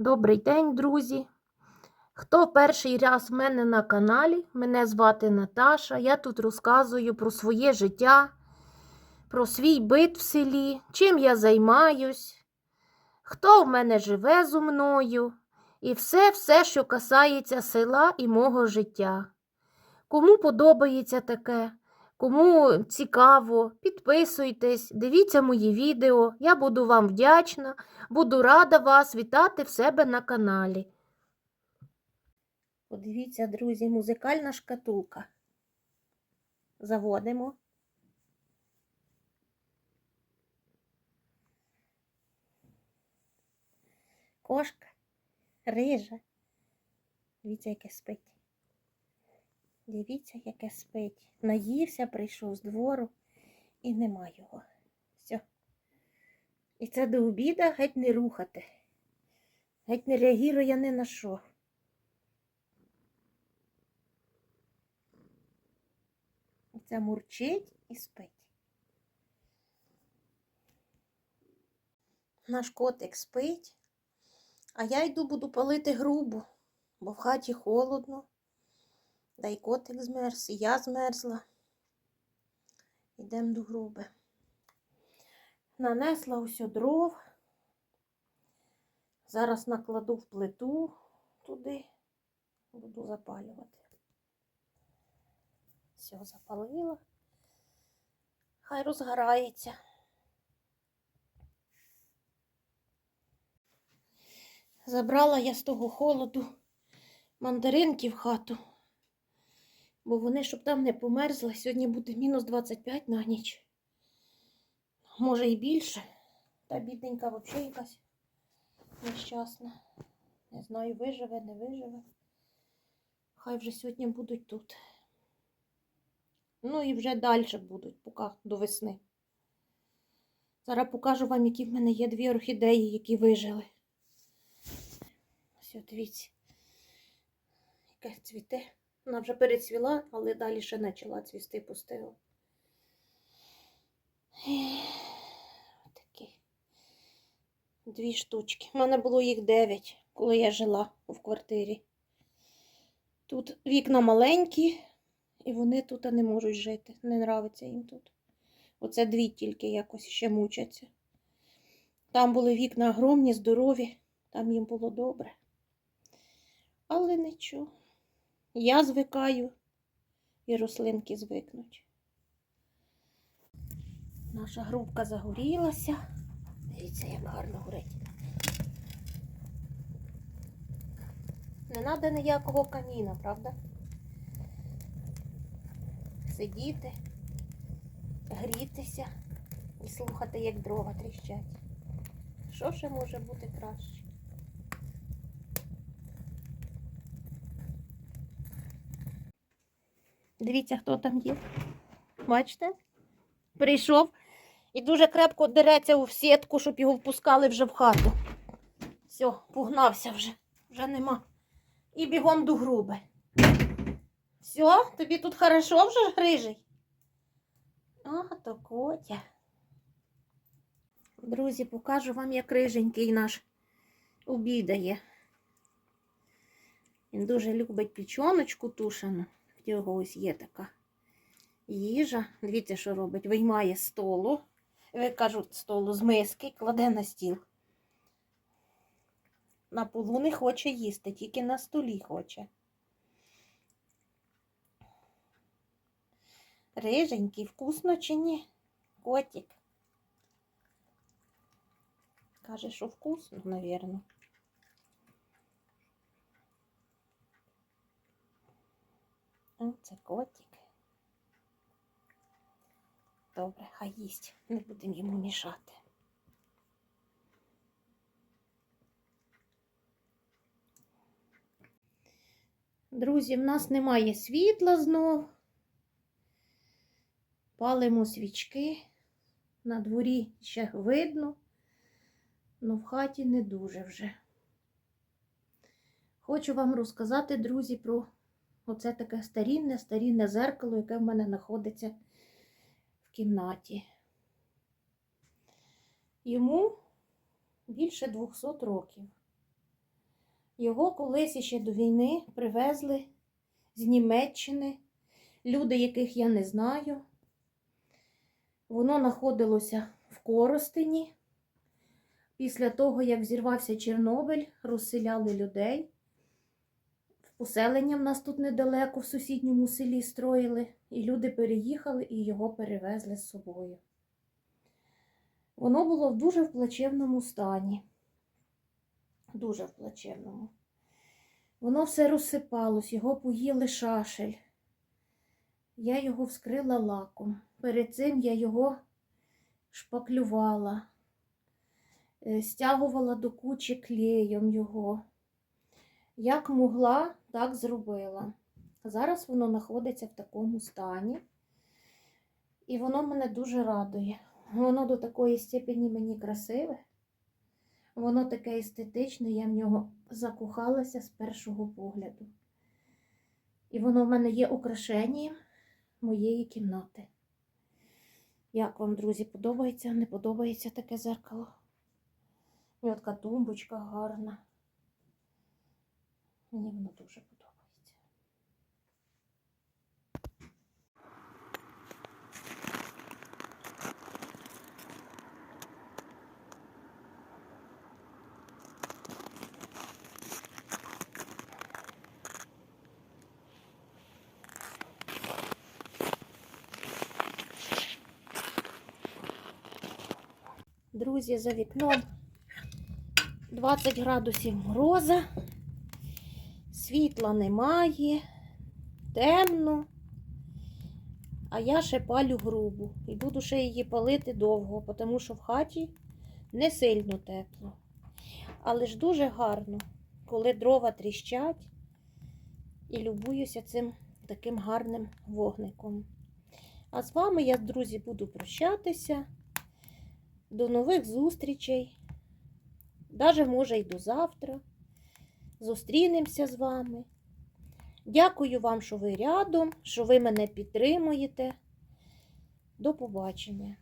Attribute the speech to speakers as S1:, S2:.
S1: Добрий день, друзі! Хто перший раз в мене на каналі, мене звати Наташа. Я тут розказую про своє життя, про свій бит в селі, чим я займаюсь, хто в мене живе зо мною, і все-все, що касається села і мого життя. Кому подобається таке, кому цікаво, підписуйтесь, дивіться мої відео. Я буду вам вдячна. Буду рада вас вітати в себе на каналі. Подивіться, друзі, музикальна шкатулка. Заводимо. Кошка рижа. Дивіться, яке спить. Дивіться, яке спить. Наївся, прийшов з двору і нема його. Все. І це до обіда геть не рухати. Геть не реагує ні на що. І Це мурчить і спить. Наш котик спить, а я йду буду палити грубу, бо в хаті холодно. Да й котик змерз, і я змерзла. Йдемо до груби. Нанесла усю дров. Зараз накладу в плиту туди, буду запалювати. Все, запалила. Хай розгорається. Забрала я з того холоду мандаринки в хату, бо вони, щоб там не померзли, сьогодні буде мінус 25 на ніч. Може і більше. Та бідненька взагалі якась нещасна. Не знаю, виживе, не виживе. Хай вже сьогодні будуть тут. Ну і вже далі будуть, поки до весни. Зараз покажу вам, які в мене є дві орхідеї, які вижили. Ось, от дивіться, яка цвіте. Вона вже перецвіла, але далі ще почала цвісти пустила. Такі дві штучки. У мене було їх дев'ять, коли я жила в квартирі. Тут вікна маленькі, і вони тут не можуть жити. Не нравиться їм тут. Оце дві тільки якось ще мучаться. Там були вікна огромні, здорові, там їм було добре. Але нічого. Я звикаю, і рослинки звикнуть. Наша грубка загорілася. Дивіться, як гарно горить. Не треба ніякого каміна, правда? Сидіти, грітися і слухати, як дрова тріщать. Що ще може бути краще? Дивіться, хто там є. Бачите? Прийшов і дуже крепко дереться у сітку, щоб його впускали вже в хату. Все, погнався вже, вже нема. І бігом до груби. Все, тобі тут хорошо вже грижий? А, то котя. Друзі, покажу вам, як риженький наш обідає. Він дуже любить пічоночку тушену. Його ось є така їжа. Дивіться, що робить. Виймає столу. Ви кажуть, столу з миски, кладе на стіл. На полу не хоче їсти, тільки на столі хоче. Риженький, вкусно чи ні? Котик. Каже, що вкусно, навірно. Це котик. Добре, хай їсть, не будемо йому мішати. Друзі, в нас немає світла знов. Палимо свічки. На дворі ще видно, але в хаті не дуже вже. Хочу вам розказати, друзі, про оце таке старінне, старінне зеркало, яке в мене знаходиться в кімнаті. Йому більше 200 років. Його колись іще до війни привезли з Німеччини, люди, яких я не знаю. Воно знаходилося в Коростені. Після того, як зірвався Чорнобиль, розселяли людей. Поселення в нас тут недалеко, в сусідньому селі строїли, і люди переїхали і його перевезли з собою. Воно було в дуже в плачевному стані. Дуже в плачевному. Воно все розсипалось, його поїли шашель. Я його вскрила лаком. Перед цим я його шпаклювала, е, стягувала до кучі клеєм його. Як могла, так зробила. Зараз воно знаходиться в такому стані, і воно мене дуже радує. Воно до такої степені мені красиве. Воно таке естетичне, я в нього закохалася з першого погляду. І воно в мене є украшенням моєї кімнати. Як вам, друзі, подобається, не подобається таке зеркало? І тумбочка гарна. Мені воно дуже подобається. Друзі, за вікном 20 градусів мороза, Світла немає, темно, а я ще палю грубу і буду ще її палити довго, тому що в хаті не сильно тепло. Але ж дуже гарно, коли дрова тріщать і любуюся цим таким гарним вогником. А з вами я, друзі, буду прощатися. До нових зустрічей. Даже, може, й до завтра. Зустрінемося з вами. Дякую вам, що ви рядом, що ви мене підтримуєте. До побачення.